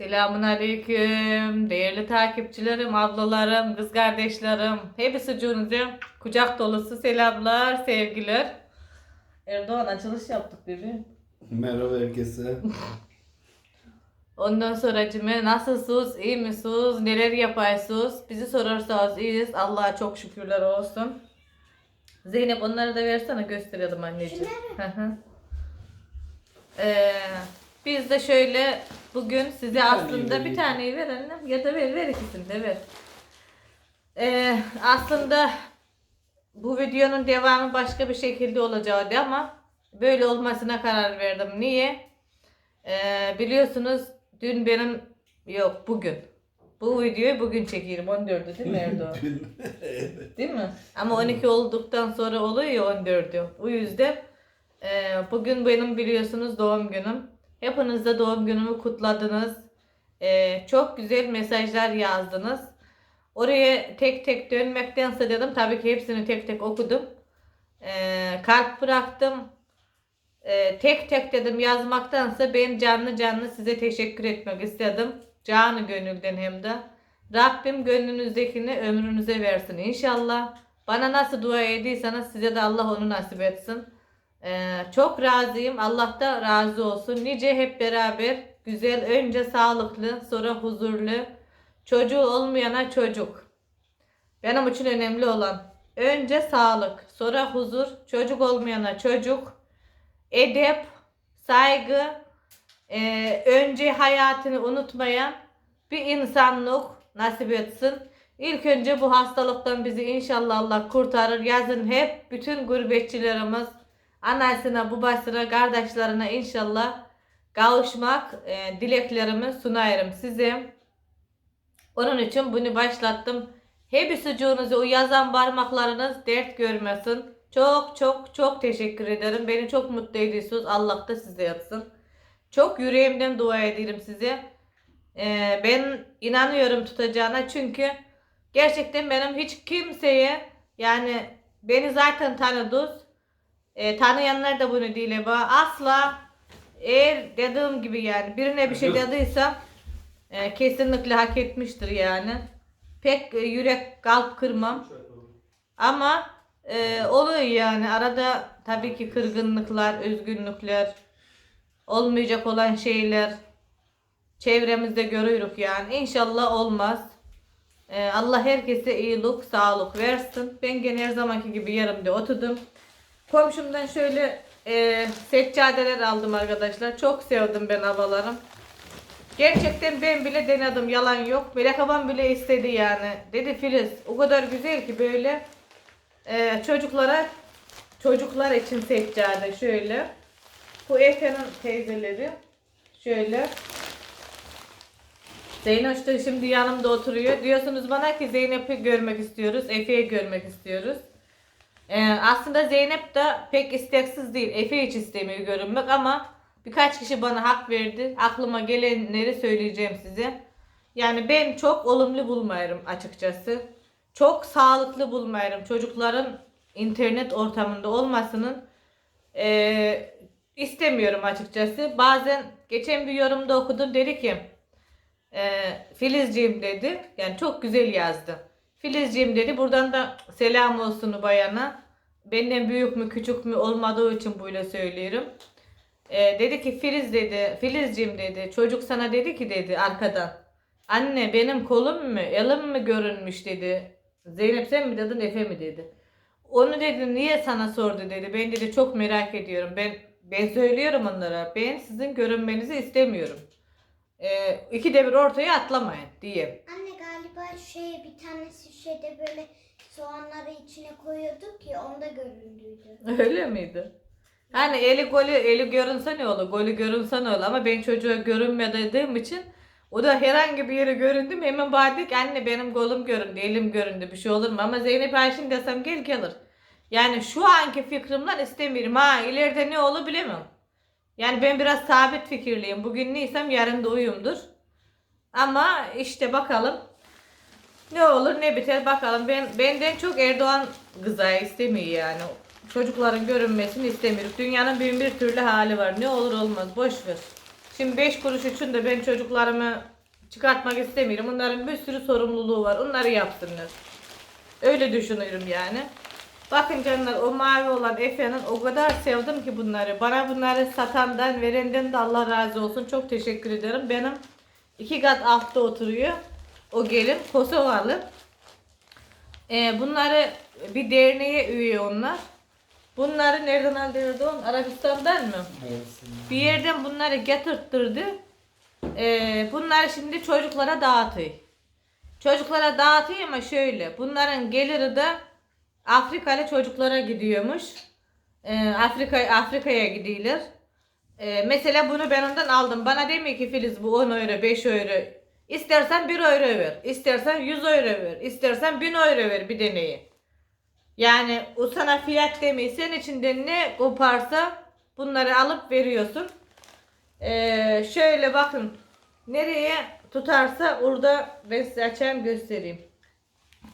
Selamun aleyküm. Değerli takipçilerim, ablalarım, kız kardeşlerim. Hepsi cunuca kucak dolusu selamlar, sevgiler. Erdoğan açılış yaptık bebeğim. Merhaba herkese. Ondan sonra cime nasılsınız, iyi misiniz, neler yapıyorsunuz? Bizi sorarsanız iyiyiz. Allah'a çok şükürler olsun. Zeynep onları da versene gösterelim anneciğim. Hı hı. Ee, biz de şöyle bugün size aslında bir taneyi ver annem ya da ver ver ikisini de ver. Ee, aslında bu videonun devamı başka bir şekilde olacaktı ama böyle olmasına karar verdim. Niye? Ee, biliyorsunuz dün benim yok bugün. Bu videoyu bugün çekiyorum 14'ü değil mi Erdoğan? Değil mi? Ama 12 olduktan sonra oluyor ya 14'ü. O yüzden e, bugün benim biliyorsunuz doğum günüm. Hepiniz de doğum günümü kutladınız. E, çok güzel mesajlar yazdınız. Oraya tek tek dönmektense dedim tabii ki hepsini tek tek okudum. E, kalp bıraktım. E, tek tek dedim yazmaktansa ben canlı canlı size teşekkür etmek istedim. Canı gönülden hem de. Rabbim gönlünüzdekini ömrünüze versin inşallah. Bana nasıl dua ediyseniz size de Allah onu nasip etsin. Ee, çok razıyım. Allah da razı olsun. Nice hep beraber güzel önce sağlıklı sonra huzurlu çocuğu olmayana çocuk. Benim için önemli olan önce sağlık sonra huzur çocuk olmayana çocuk edep saygı ee, önce hayatını unutmayan bir insanlık nasip etsin. İlk önce bu hastalıktan bizi inşallah Allah kurtarır. Yazın hep bütün gurbetçilerimiz anasına, babasına, kardeşlerine inşallah kavuşmak e, dileklerimi sunarım size. Onun için bunu başlattım. Hepsi cunuzu o yazan parmaklarınız dert görmesin. Çok çok çok teşekkür ederim. Beni çok mutlu ediyorsunuz. Allah da size yatsın. Çok yüreğimden dua ederim size. Ee, ben inanıyorum tutacağına çünkü gerçekten benim hiç kimseye yani beni zaten tanıdınız. Ee, tanıyanlar da bunu değil ama asla eğer dediğim gibi yani birine bir şey dediysem e, kesinlikle hak etmiştir yani. Pek e, yürek kalp kırmam. Ama e, oluyor yani arada tabii ki kırgınlıklar, üzgünlükler, olmayacak olan şeyler çevremizde görüyoruz yani. İnşallah olmaz. Ee, Allah herkese iyilik, sağlık versin. Ben gene her zamanki gibi yerimde oturdum. Komşumdan şöyle e, seccadeler aldım arkadaşlar. Çok sevdim ben havalarım. Gerçekten ben bile denedim yalan yok. Melek babam bile istedi yani. Dedi Filiz o kadar güzel ki böyle e, çocuklara çocuklar için seccade şöyle. Bu Efe'nin teyzeleri. Şöyle. Zeynep de şimdi yanımda oturuyor. Diyorsunuz bana ki Zeynep'i görmek istiyoruz. Efe'yi görmek istiyoruz. Ee, aslında Zeynep de pek isteksiz değil. Efe hiç istemiyor görünmek ama birkaç kişi bana hak verdi. Aklıma gelenleri söyleyeceğim size. Yani ben çok olumlu bulmuyorum açıkçası. Çok sağlıklı bulmuyorum. Çocukların internet ortamında olmasının eee, istemiyorum açıkçası. Bazen geçen bir yorumda okudum dedi ki eee Filizciğim dedi. Yani çok güzel yazdı. Filizciğim dedi. Buradan da selam olsun bayana. Benden büyük mü küçük mü olmadığı için böyle söylüyorum. Eee, dedi ki Filiz dedi. Filizciğim dedi. Çocuk sana dedi ki dedi arkadan. Anne benim kolum mu elim mi görünmüş dedi. Zeynep sen mi dedin Efe mi dedi. Onu dedi niye sana sordu dedi. Ben dedi çok merak ediyorum. Ben ben söylüyorum onlara. Ben sizin görünmenizi istemiyorum. Ee, ikide bir ortaya atlamayın diye. Anne galiba şey bir tane şişede böyle soğanları içine koyuyorduk ya onda göründüydü. Öyle miydi? Hani eli golü eli görünse ne olur? Golü görünse ne olur? Ama ben çocuğa görünme dediğim için o da herhangi bir yere göründü mü hemen bana anne benim golüm göründü, elim göründü bir şey olur mu? Ama Zeynep Ayşin desem gel gelir. Yani şu anki fikrimden istemiyorum. Ha ileride ne olur bilemem. Yani ben biraz sabit fikirliyim. Bugün neysem yarın da uyumdur. Ama işte bakalım. Ne olur ne biter bakalım. Ben benden çok Erdoğan kıza istemiyor yani. Çocukların görünmesini istemiyoruz. Dünyanın bin bir türlü hali var. Ne olur olmaz. Boş ver. Şimdi 5 kuruş için de ben çocuklarımı çıkartmak istemiyorum. Onların bir sürü sorumluluğu var. Onları yapsınlar. Öyle düşünüyorum yani. Bakın canlar o mavi olan Efe'nin o kadar sevdim ki bunları. Bana bunları satandan verenden de Allah razı olsun. Çok teşekkür ederim. Benim iki kat altta oturuyor. O gelin Kosovalı. Ee, bunları bir derneğe üye onlar. Bunları nereden aldı Erdoğan? Arabistan'dan mı? Bir yerden bunları getirttirdi. Ee, bunları şimdi çocuklara dağıtıyor. Çocuklara dağıtıyor ama şöyle. Bunların geliri de Afrikalı çocuklara gidiyormuş. Ee, Afrika Afrika'ya gidiyorlar. Ee, mesela bunu ben ondan aldım. Bana demiyor ki Filiz bu 10 euro, 5 euro. İstersen 1 euro ver. istersen 100 euro ver. istersen 1000 euro ver bir deneyi. Yani o sana fiyat demiyor. Senin içinde ne koparsa bunları alıp veriyorsun. Ee, şöyle bakın. Nereye tutarsa orada ben size açayım göstereyim.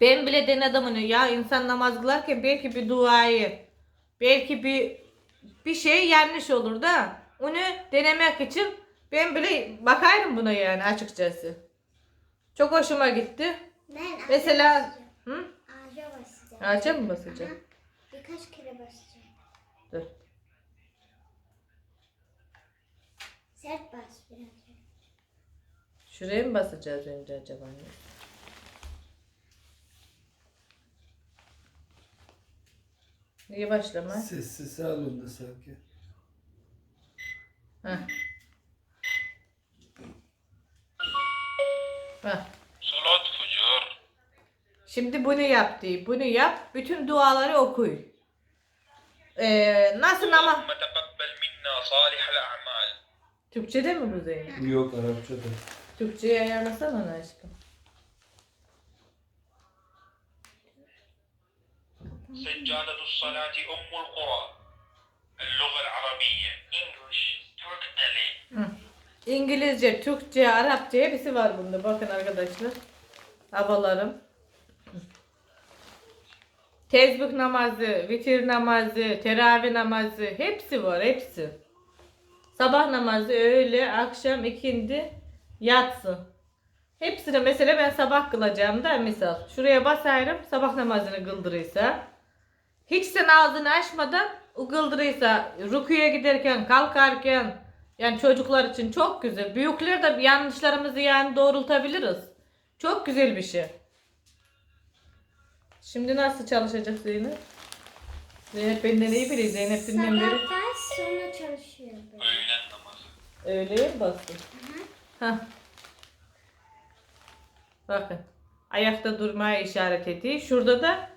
Ben bile denedim onu. Ya insan namaz kılarken belki bir duayı, belki bir bir şey yanlış olur da onu denemek için ben bile bakayım buna yani açıkçası. Çok hoşuma gitti. Ben ağaca Mesela basacağım. hı? Ağaca basacağım. Ağaca mı basacağım? Aha, Birkaç kere basacağım. Dur. Sert bas biraz. Şuraya mı basacağız önce acaba? Niye başlama? Sessiz halinde sanki. Heh. Şimdi bunu yap diye. Bunu yap. Bütün duaları okuy. Ee, nasıl ama? اللهم تقبل منا صالح الأعمال Türkçede mi bu Zeynep? Yok Arapçada. Türkçeyi ayarlasana ona aşkım. سجادة الصلاة أم القرآن اللغة العربية English Türk dili Hı. İngilizce, Türkçe, Arapça hepsi var bunda. Bakın arkadaşlar. Havalarım. Tezbih namazı, vitir namazı, teravih namazı hepsi var hepsi. Sabah namazı, öğle, akşam, ikindi, yatsı. Hepsini mesela ben sabah kılacağım da misal. Şuraya basarım sabah namazını kıldırıysa. Hiç sen ağzını açmadan kıldırıysa rukuya giderken kalkarken yani çocuklar için çok güzel. Büyükler de yanlışlarımızı yani doğrultabiliriz. Çok güzel bir şey. Şimdi nasıl çalışacak Zeynep? Zeynep benden iyi biliyor. Zeynep dünden beri Sabah bas sonra çalışıyor böyle. öğlen namazı öğleye mi bastın? Hah. Bakın. Ayakta durmaya işaret ediyor. Şurada da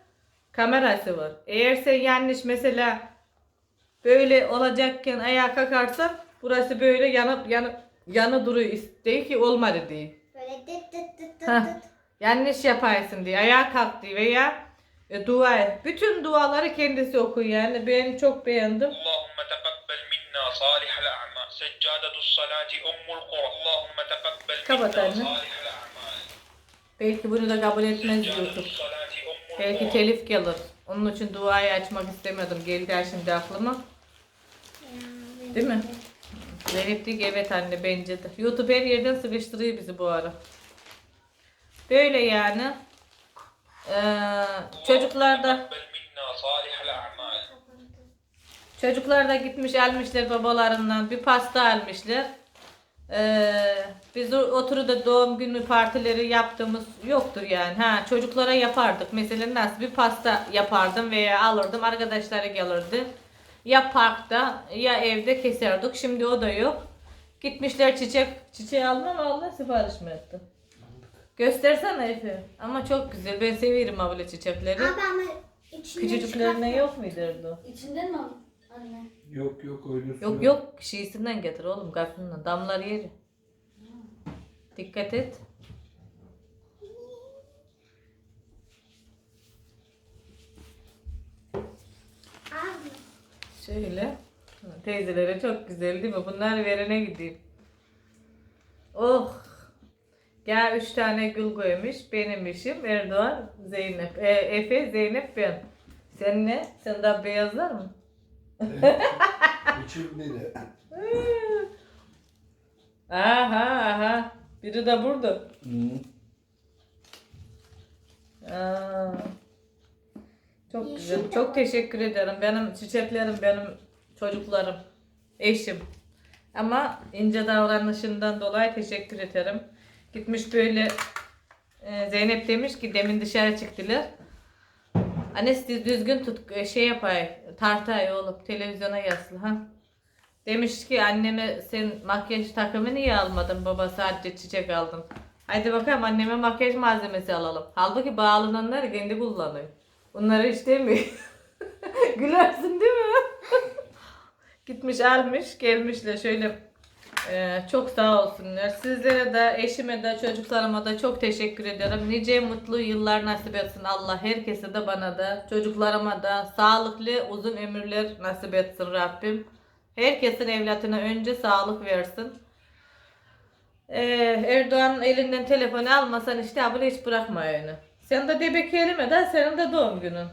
kamerası var. Eğer sen yanlış mesela böyle olacakken ayağa kalkarsan burası böyle yanıp yanıp yanı duruyor. Değil ki olmadı diye. Böyle dıt dıt dıt dıt dıt yanlış şey yaparsın diye ayağa kalk diye veya e, dua et. Bütün duaları kendisi okun yani. Ben çok beğendim. Allahümme teqabbel minna salihal a'mal. Seccadetus salati ummul qura. Allahümme teqabbel Kapat anne. Belki bunu da kabul etmez YouTube. Belki telif gelir. Onun için duayı açmak istemedim. Geldi şimdi aklıma. Değil mi? Zeynep evet anne bence de. YouTube her yerden sıkıştırıyor bizi bu ara. Böyle yani. Ee, çocuklar da çocuklar da gitmiş almışlar babalarından bir pasta almışlar. Ee, biz oturuda doğum günü partileri yaptığımız yoktur yani. Ha çocuklara yapardık. Mesela nasıl bir pasta yapardım veya alırdım arkadaşlara gelirdi. Ya parkta ya evde keserdik. Şimdi o da yok. Gitmişler çiçek. Çiçeği almam Allah sipariş mi etti? Göstersene Efe. Ama çok güzel. Ben severim abla çiçekleri. Abi ama içinde Küçücüklerine yok muydu? İçinden mi anne? Yok yok öyle Yok yok şişesinden getir oğlum kapının damlar yeri. Dikkat et. Abi. Şöyle. Teyzelere çok güzel değil mi? Bunlar verene gideyim. Oh. Gel üç tane gül koymuş. Benim işim Erdoğan, Zeynep. E, Efe, Zeynep ben. Sen ne? Sen daha beyazlar mı? İçim bile. Aha aha. Biri de burada. Hı. Aa. Çok Yeşil güzel. de Çok var. teşekkür ederim. Benim çiçeklerim, benim çocuklarım, eşim. Ama ince davranışından dolayı teşekkür ederim. Gitmiş böyle e, Zeynep demiş ki demin dışarı çıktılar. Annesi düzgün tut e, şey yapay tartay oğlum televizyona yaslı ha. Demiş ki anneme sen makyaj takımı niye almadın baba sadece çiçek aldın. Haydi bakalım anneme makyaj malzemesi alalım. Halbuki bağlananları kendi kullanıyor. Bunları istemiyor. Gülersin değil mi? Gitmiş almış gelmişler şöyle e, çok sağ olsunlar. Sizlere de eşime de çocuklarıma da çok teşekkür ederim. Nice mutlu yıllar nasip etsin Allah. Herkese de bana da çocuklarıma da sağlıklı uzun ömürler nasip etsin Rabbim. Herkesin evlatına önce sağlık versin. Ee, Erdoğan'ın elinden telefonu almasan işte abla hiç bırakma yani. Sen de debek elime de senin de doğum günün.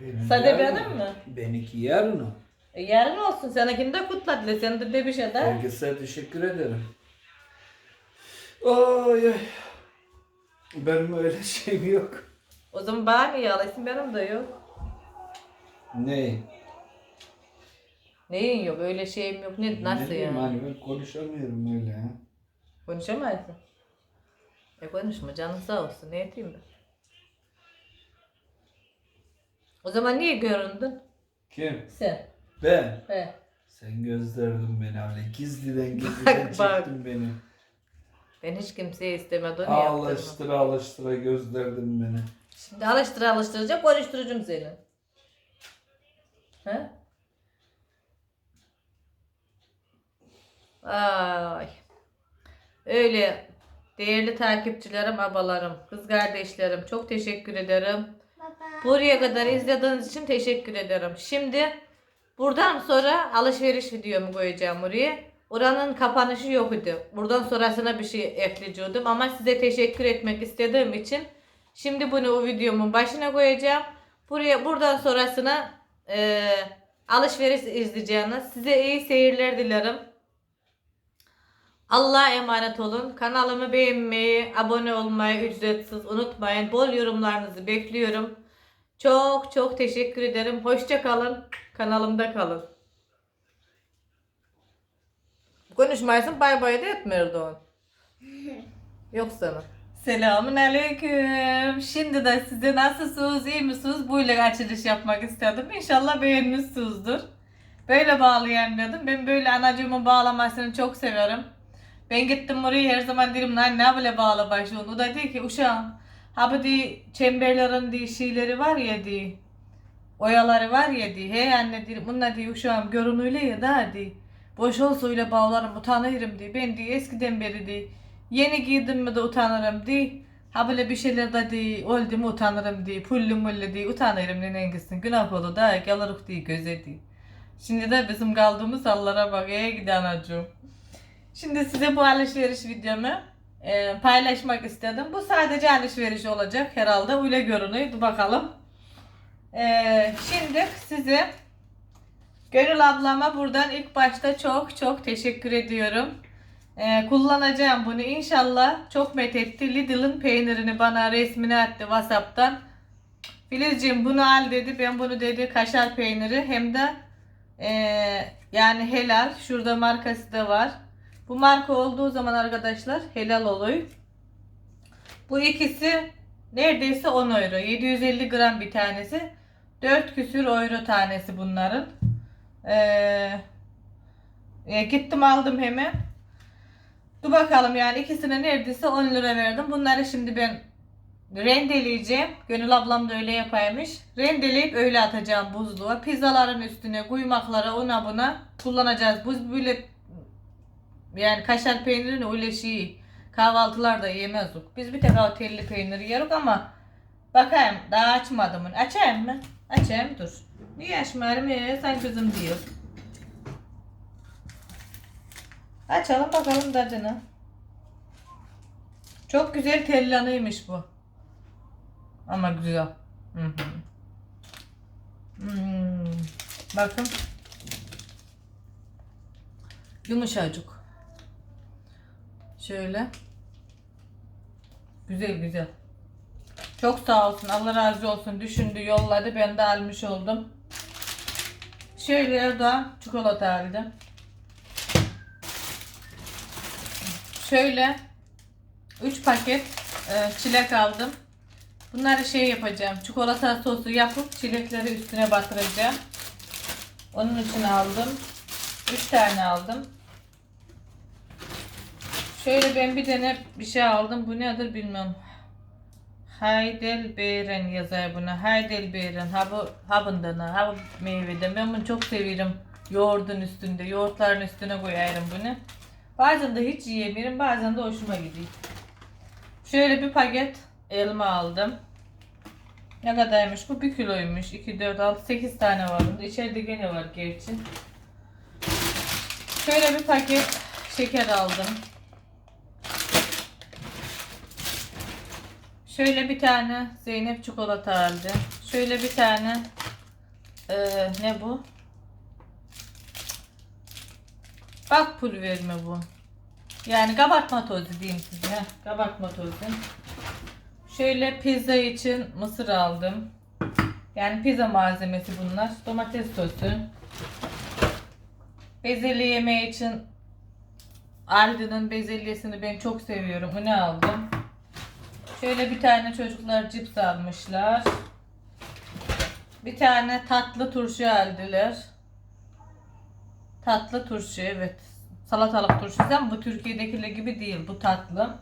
Benim Sade yarın benim mi? Benimki yarın o. E, yarın olsun seninkini de kutladılar. Sen de debişe de. Herkese teşekkür ederim. Ay ay. Benim öyle şeyim yok. O zaman bana niye alırsın benim de yok. Ne? Neyin yok öyle şeyim yok. Ne, nasıl ne diyeyim yani? Hani ben konuşamıyorum öyle ha. Konuşamazsın. E konuşma canın sağ olsun. Ne yapayım ben? O zaman niye göründün? Kim? Sen. Ben. He. Sen gösterdin beni öyle. Gizliden gizliden Bak, bak. çektin beni. Ben hiç kimseye istemedi onu yaptırma. Alıştıra alıştıra gösterdin beni. Şimdi alıştır alıştıracak konuşturucum seni. He? Ay. Öyle değerli takipçilerim, abalarım, kız kardeşlerim çok teşekkür ederim. Baba. Buraya kadar izlediğiniz için teşekkür ederim. Şimdi buradan sonra alışveriş videomu koyacağım buraya. Oranın kapanışı yok idi. Buradan sonrasına bir şey ekleyecektim ama size teşekkür etmek istediğim için şimdi bunu o videomun başına koyacağım. Buraya buradan sonrasına e, alışveriş izleyeceğiniz. Size iyi seyirler dilerim. Allah'a emanet olun. Kanalımı beğenmeyi, abone olmayı ücretsiz unutmayın. Bol yorumlarınızı bekliyorum. Çok çok teşekkür ederim. Hoşça kalın. Kanalımda kalın. Konuşmayasın bay bay da etme Erdoğan. Yok sana. Selamun aleyküm. Şimdi de size nasılsınız, iyi misiniz? Buyla açılış yapmak istedim. İnşallah beğenmişsinizdir. Böyle bağlayamıyordum. Ben böyle anacığımın bağlamasını çok seviyorum. Ben gittim oraya her zaman dedim lan ne böyle bağla başlıyorsun. O da dedi ki uşağım ha bu di çemberlerin di şeyleri var ya di oyaları var ya di. He anne di bunlar di uşağım görün öyle ya da di boş olsa öyle bağlarım utanırım di. Ben di eskiden beri di yeni giydim mi de utanırım di. Ha böyle bir şeyler de di oldu mu utanırım di. Pullu mullu di utanırım nenen gitsin günah oldu da gelirük di göze di. Şimdi de bizim kaldığımız hallara bak. Ey gidi anacığım. Şimdi size bu alışveriş videomu e, paylaşmak istedim. Bu sadece alışveriş olacak herhalde. Öyle görünüyor. Bakalım. E, şimdi size Gönül ablama buradan ilk başta çok çok teşekkür ediyorum. E, kullanacağım bunu inşallah. Çok methetti. Lidl'ın peynirini bana resmini attı Whatsapp'tan. Filizciğim bunu al dedi. Ben bunu dedi kaşar peyniri hem de e, yani helal. Şurada markası da var. Bu marka olduğu zaman arkadaşlar helal oluyor. Bu ikisi neredeyse 10 euro. 750 gram bir tanesi. 4 küsür euro tanesi bunların. Ee, e, gittim aldım hemen. Dur bakalım yani ikisine neredeyse 10 lira verdim. Bunları şimdi ben rendeleyeceğim. Gönül ablam da öyle yapaymış. Rendeleyip öyle atacağım buzluğa. Pizzaların üstüne, kuymaklara, ona buna kullanacağız. Buz böyle yani kaşar peynirini öyle şey kahvaltılarda yemezdik. Biz bir tek o telli peyniri yeriz ama bakayım daha açmadım. Açayım mı? Açayım dur. Niye açmayayım ya? Sen kızım diyor. Açalım bakalım tadını. Çok güzel tellanıymış bu. Ama güzel. Hı hı. Hmm. Bakın. Yumuşacık. Şöyle. Güzel güzel. Çok sağ olsun. Allah razı olsun. Düşündü, yolladı. Ben de almış oldum. Şöyle Erdoğan çikolata aldım. Şöyle 3 paket e, çilek aldım. Bunları şey yapacağım. Çikolata sosu yapıp çilekleri üstüne batıracağım. Onun için aldım. 3 tane aldım. Şöyle ben bir tane bir şey aldım. Bu nedir bilmiyorum. Heidelbeeren yazar buna. Heidelbeeren. Ha bu habından ha bu meyveden. Ben bunu çok seviyorum. Yoğurdun üstünde, yoğurtların üstüne koyarım bunu. Bazen de hiç yiyemiyorum, bazen de hoşuma gidiyor. Şöyle bir paket elma aldım. Ne kadarmış bu? 1 kiloymuş. 2, 4, 6, 8 tane var bunda. İçeride gene var gerçi. Şöyle bir paket şeker aldım. Şöyle bir tane Zeynep çikolata aldı. Şöyle bir tane eee, ne bu? Bak pulver mi bu? Yani kabartma tozu diyeyim size. Kabartma tozu. Şöyle pizza için mısır aldım. Yani pizza malzemesi bunlar. Domates sosu. Bezelye yemeği için Aldi'nin bezelyesini ben çok seviyorum. Onu aldım. Şöyle bir tane çocuklar cips almışlar. Bir tane tatlı turşu aldılar. Tatlı turşu evet. Salatalık turşusu ama bu Türkiye'dekiler gibi değil. Bu tatlı.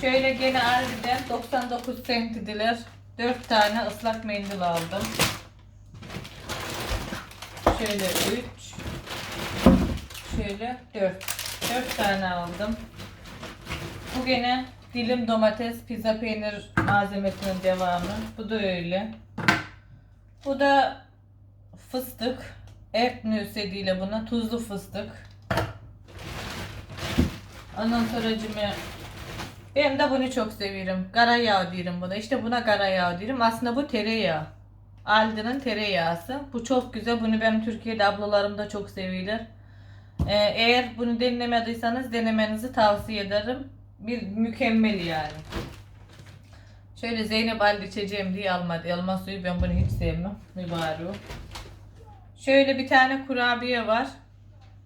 Şöyle gene Aldi'den 99 sentidiler. 4 tane ıslak mendil aldım. Şöyle 3 Şöyle 4 4 tane aldım. Bu gene dilim domates, pizza peynir malzemesinin devamı. Bu da öyle. Bu da fıstık. Et nüsediyle buna tuzlu fıstık. Ondan sonra ben de bunu çok seviyorum. Kara diyorum buna. İşte buna kara diyorum. Aslında bu tereyağı. Aldi'nin tereyağısı. Bu çok güzel. Bunu benim Türkiye'de ablalarım da çok seviyorlar. Ee, eğer bunu denemediysanız denemenizi tavsiye ederim. Bir mükemmel yani. Şöyle Zeynep Aldi içeceğim diye almadı. Elma suyu ben bunu hiç sevmem. Mübarek. Şöyle bir tane kurabiye var.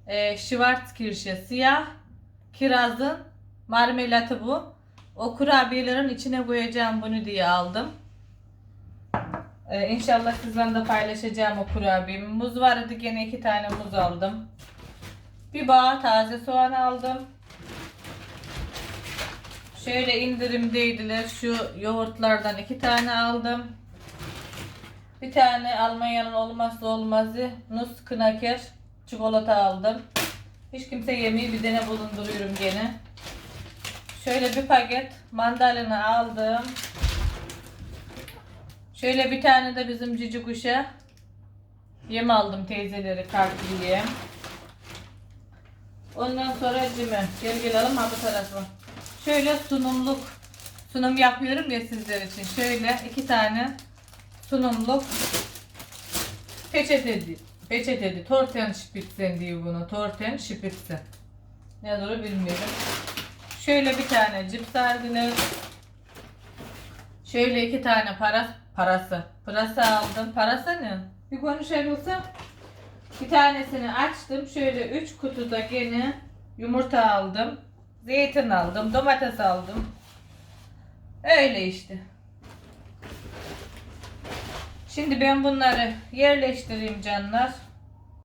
Ee, Schwarzkirsche siyah. Kirazın marmelatı bu. O kurabiyelerin içine koyacağım bunu diye aldım. Ee, inşallah sizden de paylaşacağım o kurabiyemi. Muz vardı gene iki tane muz aldım. Bir bağ taze soğan aldım. Şöyle indirimdeydiler. Şu yoğurtlardan iki tane aldım. Bir tane Almanya'nın olmazsa olmazı Nus Knacker çikolata aldım. Hiç kimse yemeği bir tane bulunduruyorum gene. Şöyle bir paket mandalina aldım. Şöyle bir tane de bizim cici kuşa yem aldım teyzeleri kartlı yem. Ondan sonra cime. Gel gelelim ha bu tarafa. Şöyle sunumluk sunum yapıyorum ya sizler için. Şöyle iki tane sunumluk peçetedi. Peçetedi. Torten Spitzen diyor bunu. Torten Spitzen. Ne doğru bilmiyorum. Şöyle bir tane cips aldılar. Şöyle iki tane para, parası. Parası aldım. Parası ne? Bir konuşabilsem. Bir tanesini açtım. Şöyle üç kutuda gene yumurta aldım. Zeytin aldım. Domates aldım. Öyle işte. Şimdi ben bunları yerleştireyim canlar.